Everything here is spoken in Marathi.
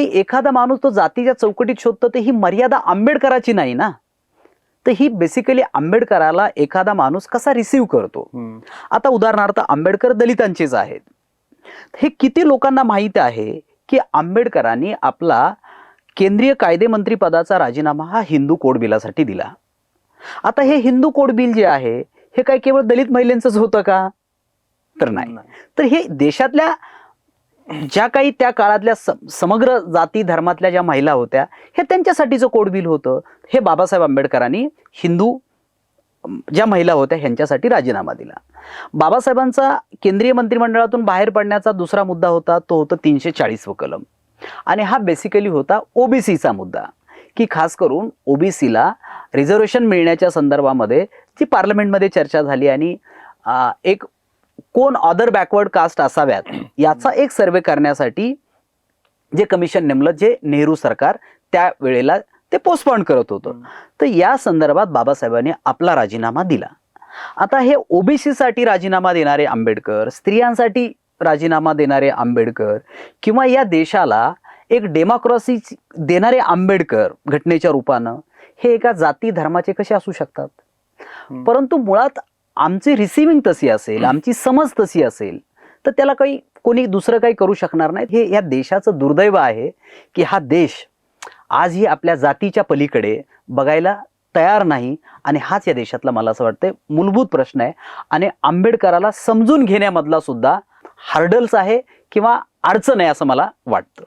एखादा माणूस तो जातीच्या चौकटीत शोधतो तर ही मर्यादा आंबेडकराची नाही ना? तर ही बेसिकली आंबेडकराला एखादा माणूस कसा रिसीव्ह करतो? आता उदाहरणार्थ आंबेडकर दलितांचेच आहेत. हे किती लोकांना माहीत आहे की आंबेडकरांनी आपला केंद्रीय कायदेमंत्री पदाचा राजीनामा हा हिंदू कोड बिलासाठी दिला. आता हे हिंदू कोड बिल जे आहे हे काय केवळ दलित महिलांचंच होतं का? तर नाही. तर हे देशातल्या ज्या काही त्या काळातल्या स- समग्र जाती धर्मातल्या ज्या महिला होत्या हे त्यांच्यासाठीचं कोडबिल होतं. हे बाबासाहेब आंबेडकरांनी हिंदू ज्या महिला होत्या ह्यांच्यासाठी राजीनामा दिला. बाबासाहेबांचा केंद्रीय मंत्रिमंडळातून बाहेर पडण्याचा दुसरा मुद्दा होता तो होता तीनशे चाळीस व कलम. आणि हा बेसिकली होता ओबीसीचा मुद्दा. की खास करून ओबीसीला रिझर्वेशन मिळण्याच्या संदर्भामध्ये ती पार्लमेंटमध्ये चर्चा झाली आणि एक कोण अदर बॅकवर्ड कास्ट असाव्यात याचा एक सर्वे करण्यासाठी जे कमिशन नेमलं जे नेहरू सरकार त्या वेळेला ते पोस्टपॉन करत होतं. तर या संदर्भात बाबासाहेबांनी आपला राजीनामा दिला. आता हे ओबीसीसाठी राजीनामा देणारे आंबेडकर स्त्रियांसाठी राजीनामा देणारे आंबेडकर किंवा या देशाला एक डेमोक्रॉसी देणारे आंबेडकर घटनेच्या रूपानं हे एका जाती धर्माचे कसे असू शकतात? परंतु मुळात आमची रिसिव्हिंग तशी असेल आमची समज तशी असेल तर त्याला काही कोणी दुसरं काही करू शकणार नाही. हे या देशाचं दुर्दैव आहे की हा देश आजही आपल्या जातीच्या पलीकडे बघायला तयार नाही आणि हाच या देशातला मला असं वाटतं मूलभूत प्रश्न आहे. आणि आंबेडकराला समजून घेण्यामधला सुद्धा हार्डल्स आहे किंवा अडचण आहे असं मला वाटतं.